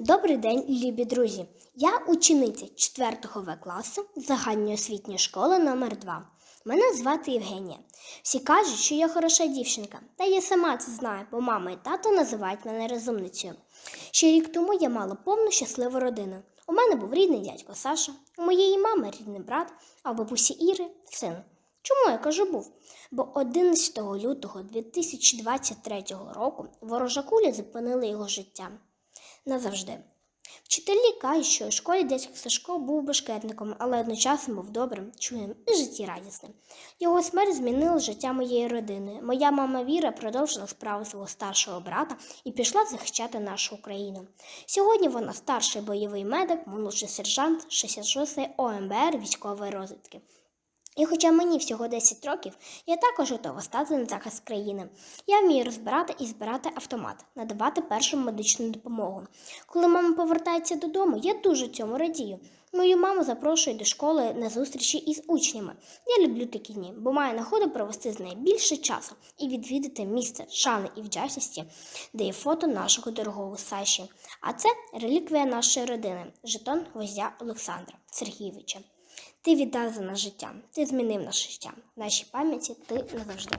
Добрий день, любі друзі! Я учениця 4 В класу загальної освітньої школи номер 2 Мене звати Євгенія. Всі кажуть, що я хороша дівчинка, та я сама це знаю, бо мама і тато називають мене розумницею. Ще рік тому я мала повну щасливу родину. У мене був рідний дядько Саша, у моєї мами рідний брат, а у бабусі Іри син. Чому я кажу був? Бо 11 лютого 2023 року ворожа куля зупинила його життя назавжди. Вчителі кажуть, що у школі дядько Сашко був бешкетником, але одночасно був добрим, чуєм і життєрадісним. Його смерть змінила життя моєї родини. Моя мама Віра продовжила справу свого старшого брата і пішла захищати нашу Україну. Сьогодні вона старший бойовий медик, молодший сержант 66-ї ОМБР військової розвідки. І хоча мені всього 10 років, я також готова стати на захист країни. Я вмію розбирати і збирати автомат, надавати першу медичну допомогу. Коли мама повертається додому, я дуже цьому радію. Мою маму запрошують до школи на зустрічі із учнями. Я люблю такі дні, бо маю нагоду провести з нею більше часу і відвідати місце шани і вдячності, де є фото нашого дорогого Саші. А це реліквія нашої родини, жетон гвоздя Олександра Сергійовича. Ти віддав за нас життя, ти змінив наше життя. В нашій пам'яті ти назавжди.